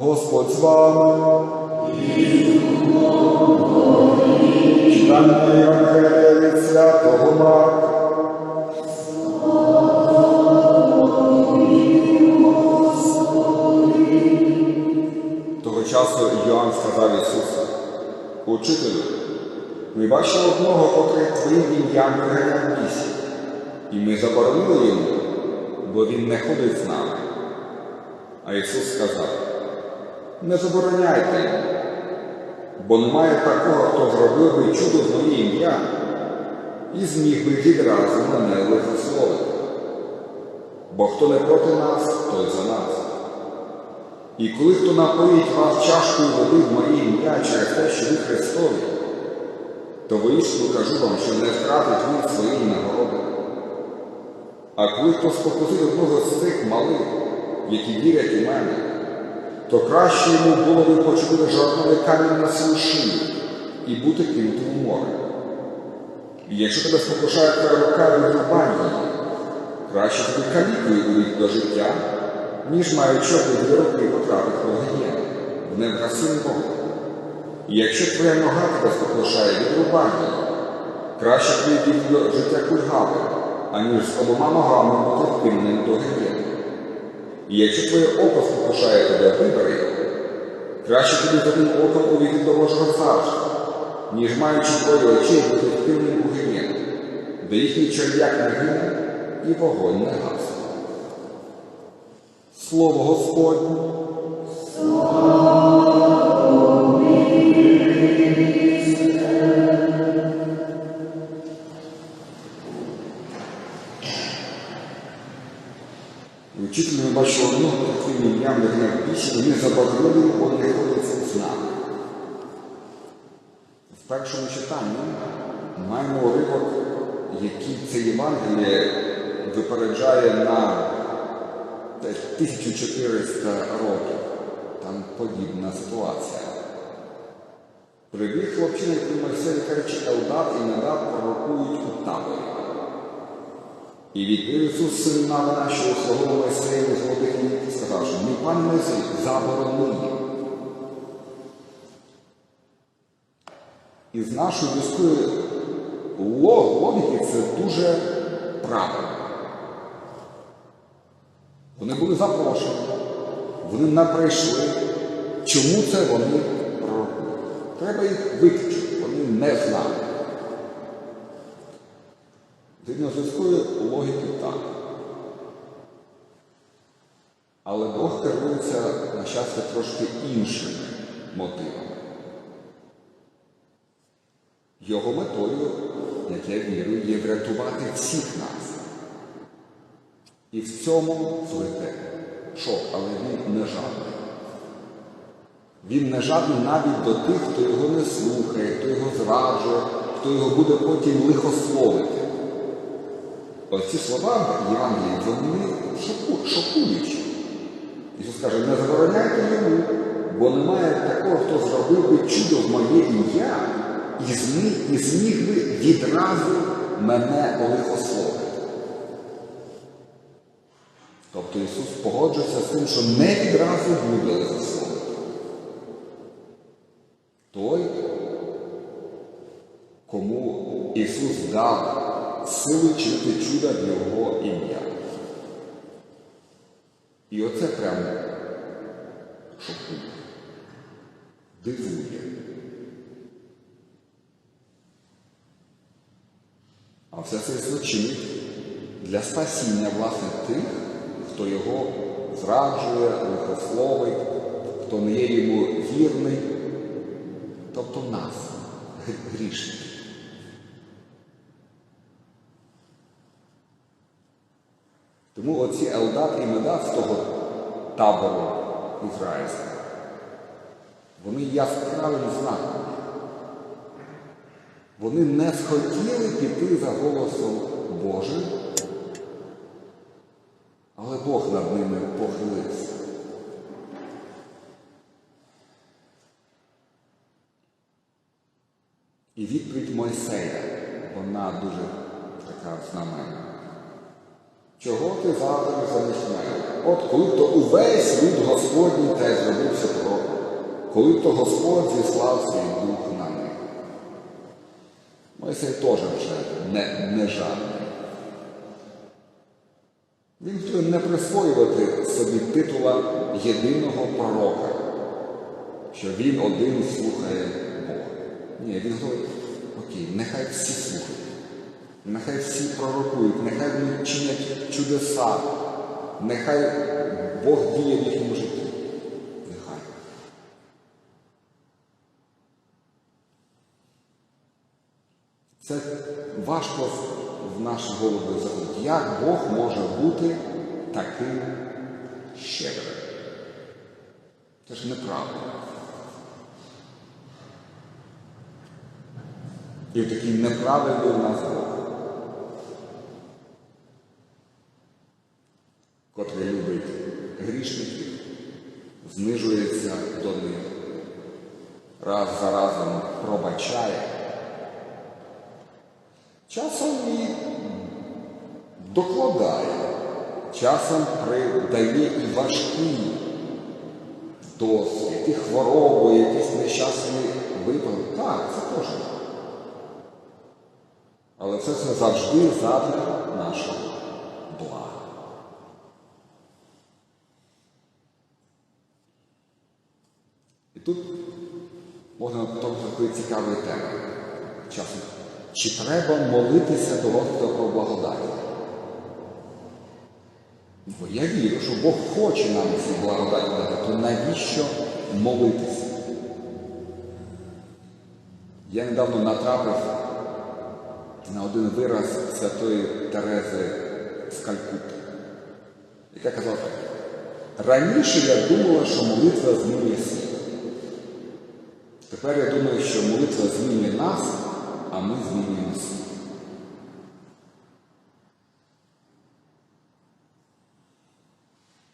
Господь з вами. Читання Євангелія від святого Марка. Того часу Йоанн сказав Ісусу, Учителю, ми бачили одного, котрий твоїм ім'ям виганяв бісів, і ми заборонили йому, бо він не ходить з нами. А Ісус сказав, не забороняйте бо немає такого, хто зробив би чудо в моє ім'я і зміг би відразу мене лихословити. Бо хто не проти нас, той за нас. І коли хто напоїть вас чашкою води в моє ім'я через те, що ви Христові, то воістину кажу вам, що не втратить він своєї нагороди. А коли хто спокусить одного з цих малих, які вірять у мене, то краще йому було би почути жорновий камінь на свою шию і бути кинутим у море. І якщо тебе спокушає твоя рука відрубай її, краще тобі калікою увійти до життя, ніж маючи обидві руки потрапити в гієну, в невгасимий вогонь. І якщо твоя нога тебе спокушає відрубай її, краще тобі війти до життя кульгави, аніж з обома ногами бути вкиненим до гієни. І якщо твоє око спокушає тебе, вибери його. Краще тобі з одним оком увійти до Божого царства, ніж маючи двоє очей бути вкиненим у де їхній черв'як не гине і вогонь не гасне. Слово Господнє. І Вчитель ми бачили одного таким ім'ям не більше, вони заборонили, не ходить з нами. В першому читанні маємо уривок, який це Євангеліє випереджає на 1400 років. Там подібна ситуація. Прибіг хлопчина, який Мойсей каже, Елдат і Надав пророкують у таборі. І відповів Ісус син Навина, що услугував Мойсеєві з золотих літ, сказав, що мій пан Мойсей заборонив. І з нашої людської ло- логіки це дуже правильно. Вони були запрошені, вони не прийшли. Чому це вони пророкують? Треба їх виключити, вони не знали. Згідно з людської логіки так. Але Бог керується на щастя трошки іншими мотивами. Його метою, як я вірю, є врятувати всіх нас. І в цьому злите шок, але він не жадний. Він не жадний навіть до тих, хто його не слухає, хто його зраджує, хто його буде потім лихословити. Оці слова Євангелії, вони шоку, шокуючі. Ісус каже, не забороняйте йому, бо немає такого, хто зробив би чудо в моє ім'я і зміг, і зміг би відразу мене лихословити. Тобто Ісус погоджується з тим, що не відразу буде лихословити. Той, кому Ісус дав силу чинити чуда в Його ім'я. І оце прямо шокує, дивує. А все це злочинить для спасіння власне тих, хто його зраджує, лихословить, хто не є йому вірний, тобто нас, гр- грішників. Тому оці Елдат і Медат з того табору ізраїльського, вони яскравим знаком. Вони не схотіли піти за голосом Божим, але Бог над ними похилився. І відповідь Мойсея, вона дуже така знаменна. Чого ти зараз замість мене? От коли то увесь люд Господній теж зробився пророком, коли то Господь зіслав свій дух на них. Мойсей теж вже не, не жадний. Він хотів не присвоювати собі титула єдиного пророка, що він один слухає Бога. Ні, він говорить, окей, нехай всі слухають, нехай всі пророкують, нехай вони чинять чудеса, нехай Бог діє в їхньому житті. Нехай. Це важко в наші голови заходить. Як Бог може бути таким щедрим? Це ж неправда. І такий неправильний у нас Бог, котрий любить грішників, знижується до них, раз за разом пробачає. Часом і докладає, часом придає і важкі досвід, і хворобу, якісь нещасні випадки. Так, це теж. Але це все завжди задля нашого блага. Тут можна такої цікавої теми часом. Чи треба молитися до Господа про благодать? Бо я вірю, що Бог хоче нам цю благодать дати, то навіщо молитися? Я недавно натрапив на один вираз святої Терези з Калькутти, яка казала так. Раніше я думала, що молитва змінює світ. Тепер я думаю, що молитва змінює нас, а ми змінюємо світ.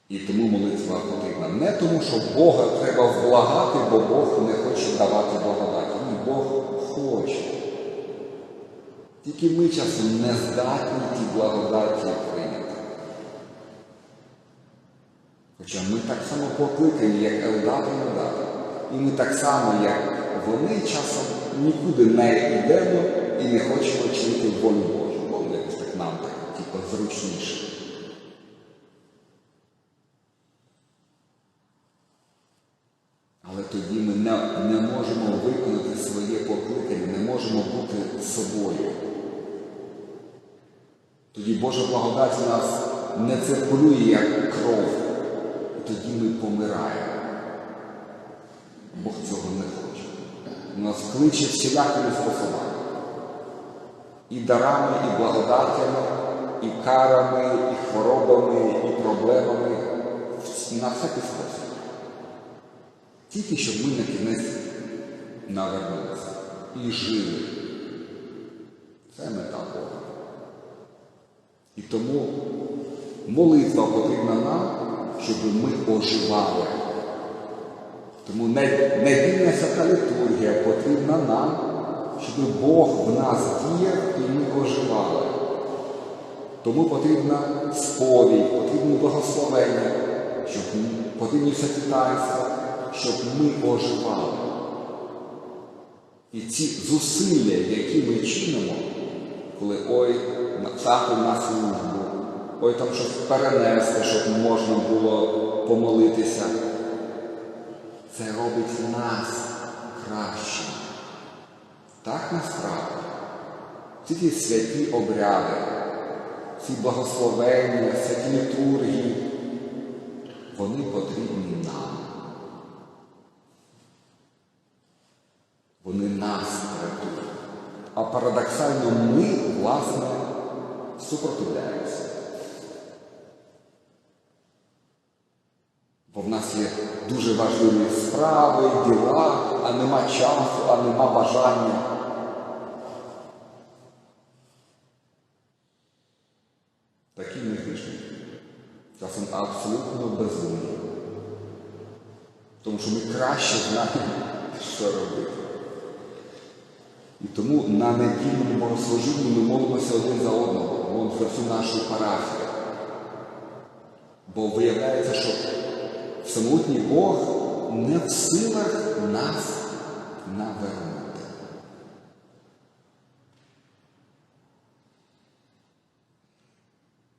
І тому молитва потрібна не тому, що Бога треба вблагати, бо Бог не хоче давати благодаті. Ні, Бог хоче. Тільки ми часом не здатні ті благодаті прийняти. Хоча ми так само покликані, як Елдат і Медат. І ми так само, як вони часом нікуди не йдемо і не хочемо чинити волю Божу. Бо якось так нам так, типу, зручніше. Але тоді ми не, не можемо виконати своє покликання, не можемо бути собою. Тоді Божа благодать нас не циркулює як кров. Тоді ми помираємо. Бог цього не хоче. Нас кличе всілякими способами. І дарами, і благодатями, і карами, і хворобами, і проблемами. На всякий спосіб. Тільки щоб ми на кінець навернулися і жили. Це мета Бога. І тому молитва потрібна нам, щоб ми оживали. Тому недільна свята літургія потрібна нам, щоб Бог в нас діяв і ми оживали. Тому потрібна сповідь, потрібне благословення, щоб потрібні всякі таїнства, щоб ми оживали. І ці зусилля, які ми чинимо, коли ой, стати на службу, ой там щось перенести, щоб можна було помолитися, це робить нас кращим. Так насправді. Ці ті святі обряди, ці благословення, святі літургії, вони потрібні нам. Вони нас рятують. А парадоксально ми, власне, супротивляємося. Бо в нас є дуже важливі справи, діла, а нема часу, а нема бажання. Такі ми грішники. Часом абсолютно безумні. Тому що ми краще знаємо, що робити. І тому на недільному богослужінні ми молимося один за одного, молимося за всю нашу парафію. Бо виявляється, що самотній Бог не в силах нас навернути.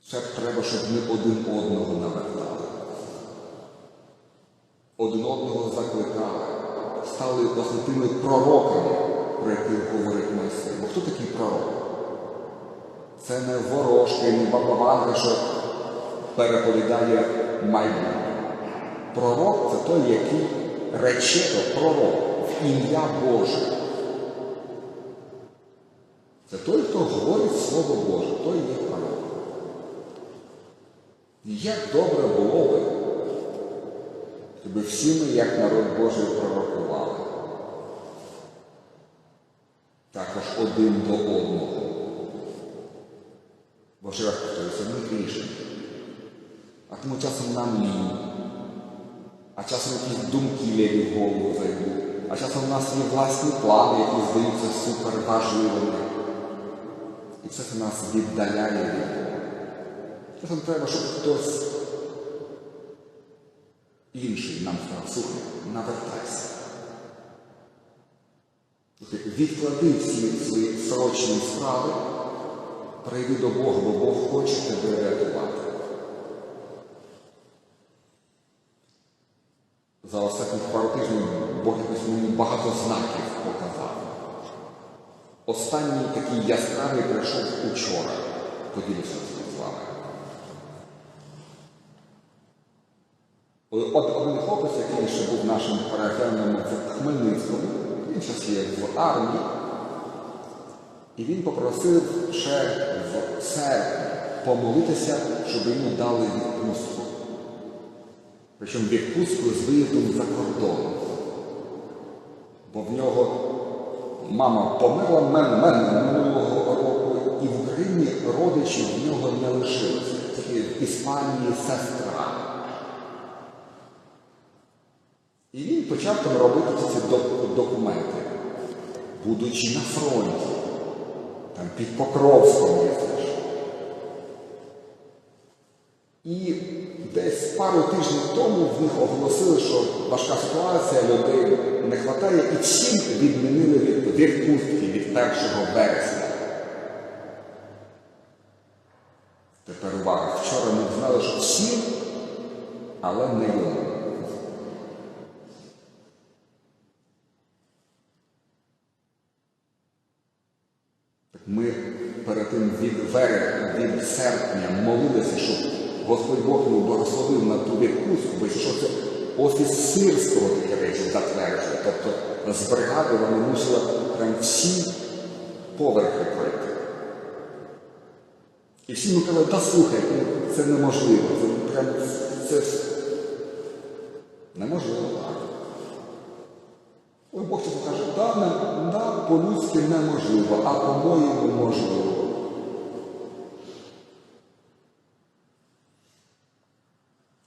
Ще треба, щоб ми один одного навертали. Один одного закликали, стали власне тими пророками, про яких говорить Месія. Бо хто такий пророк? Це не ворожки, не баба Ванга, що переповідає майбутнє. Пророк це той, який рече пророк в ім'я Боже. Це той, хто говорить Слово Боже, той є пророк. І як добре було би, щоб всі ми, як народ Божий, пророкували. Також один до одного. Бо ще раз ми грішні. А тому часом нам лінь, а часом якісь думки ліві в голову зайдуть, а часом в нас є власні плани, які здаються суперважливими. І все це нас віддаляє від Бога. Часом треба, щоб хтось інший нам сказав, слухай, навертайся. Відклади всі свої срочні справи, прийди до Бога, бо Бог хоче тебе рятувати. За останні пару тижнів Бог якось мені багато знаків показав. Останній такий яскравий прийшов учора. Поділюся з вами. От один хлопець, який ще був нашим парафіяном в Хмельницькому, він зараз є в армії, і він попросив ще в серпні помолитися, щоб йому дали відпустку. Причому відпустку з виїздом за кордон. Бо в нього мама померла мен, мен минулого року, і в Україні родичів в нього не лишилося. Тільки в Іспанії сестра. І він почав там робити ці документи, будучи на фронті, там під Покровськом їздиш. І десь пару тижнів тому в них оголосили, що важка ситуація, людей не вистачає, і всім відмінили відпустки від 1 вересня. Тепер увага, вчора ми знали, що всім, але не йому. Ми перед тим від вересня, від серпня молилися, щоб Господь Бог йому благословив на ту відпустку, бо що це офіс сирського такі речі затверджує. Тобто з бригади вони мусили прям всі поверхи пройти. І всі ми казали, та слухай, ну, це неможливо, це прям це неможливо так. Ой, Бог тобі каже, да, да, по-людськи неможливо, а по-моєму можливо.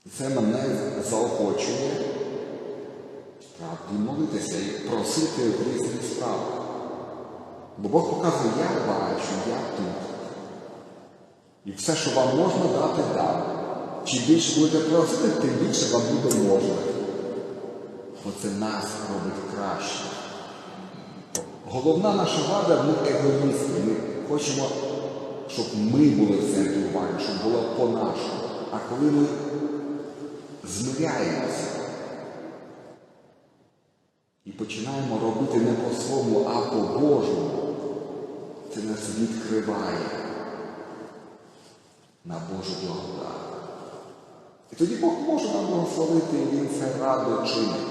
І Це мене заохочує справді молитися і просити в різних справах. Бо Бог показує, я бачу, я тут. І все, що вам можна дати, дам. Чим більше будете просити, тим більше вам буде можна. Бо це нас робить краще. Головна наша вада ми егоїсти. Ми хочемо, щоб ми були в центрі уваги, щоб було по-нашому. А коли ми змиряємося і починаємо робити не по-своєму, а по-божому, це нас відкриває на Божу благодать. І тоді Бог може нам благословити, і Він це радо чинить.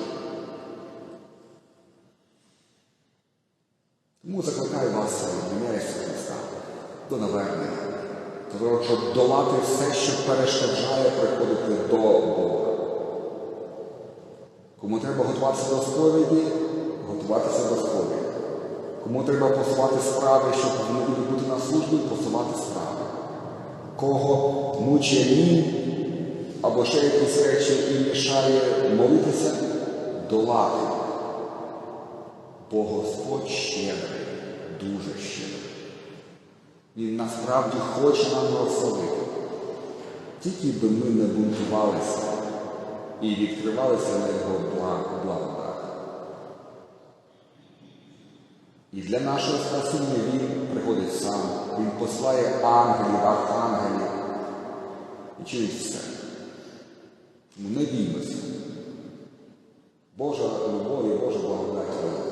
Тому закликаю вас ім'я Ісуса Христа до навернення, того, щоб долати все, що перешкоджає приходити до Бога. Кому треба готуватися до сповіді, готуватися до сповіді. Кому треба посувати справи, щоб в неділю бути на службі, посувати справи. Кого мучає лінь, або ще якісь речі і мішає молитися, долати. Бо Господь щедрий, дуже щедрий. Він насправді хоче нам благословити. тільки би ми не бунтувалися і відкривалися на його бла- І для нашого спасіння Він приходить сам, Він послає ангелів, архангелів і чинить все. Тому не біймося. Божа любов і Божа благодать.